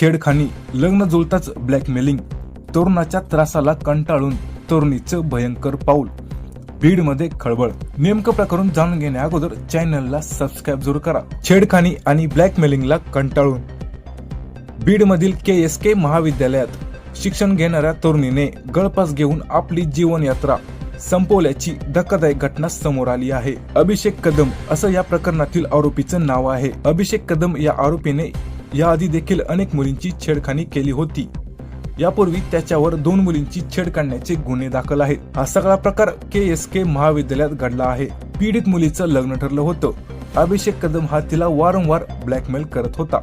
छेडखानी लग्न जुळताच ब्लॅकमेलिंग तरुणाच्या त्रासाला कंटाळून तरुणीचं भयंकर पाऊल. बीडमध्ये खळबळ. नेमकं प्रकरण जाणून घेण्या अगोदर चॅनलला सबस्क्राईब जरूर करा. छेडखानी आणि ब्लॅकमेलिंगला कंटाळून. बीडमधील के एस के महाविद्यालयात शिक्षण घेणाऱ्या तरुणीने गळपास घेऊन आपली जीवनयात्रा संपवल्याची धक्कादायक घटना समोर आली आहे. अभिषेक कदम असं या प्रकरणातील आरोपीचं नाव आहे. अभिषेक कदम या आरोपीने याआधी देखील अनेक मुलींची छेडखानी केली होती. यापूर्वी त्याच्यावर दोन मुलींची छेड काढण्याचे गुन्हे दाखल आहेत. हा सगळा प्रकार के एस के महाविद्यालयात घडला आहे. पीडित मुलीचं लग्न ठरलं होतं. अभिषेक कदम हा तिला वारंवार ब्लॅकमेल करत होता.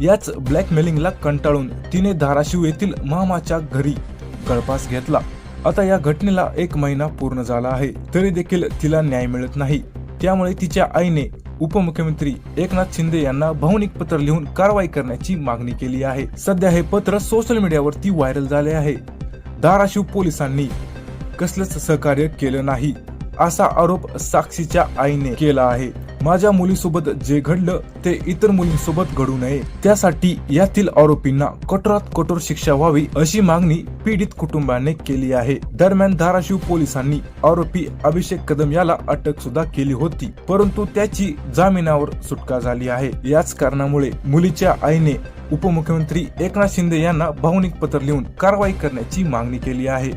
याच ब्लॅकमेलिंगला कंटाळून तिने धाराशिव येथील मामाच्या घरी गळपास घेतला. आता या घटनेला एक महिना पूर्ण झाला आहे. तरी देखील तिला न्याय मिळत नाही. त्यामुळे तिच्या आईने उपमुख्यमंत्री एकनाथ शिंदे यांना भावनिक पत्र लिहून कारवाई करण्याची मागणी केली आहे. सध्या हे पत्र सोशल मीडियावरती व्हायरल झाले आहे. धाराशिव पोलिसांनी कसलंच सहकार्य केलं नाही. असा आरोप साक्षीच्या आईने केला आहे. माझ्या मुलीसोबत जे घडलं ते इतर मुलींसोबत घडू नये. त्यासाठी यातील आरोपींना कठोरात कठोर शिक्षा व्हावी अशी मागणी पीडित कुटुंबाने केली आहे. दरम्यान धाराशिव पोलिसांनी आरोपी अभिषेक कदम याला अटक सुद्धा केली होती परंतु त्याची जामिनावर सुटका झाली आहे. याच कारणामुळे मुलीच्या आईने उपमुख्यमंत्री एकनाथ शिंदे यांना भावनिक पत्र लिहून कारवाई करण्याची मागणी केली आहे.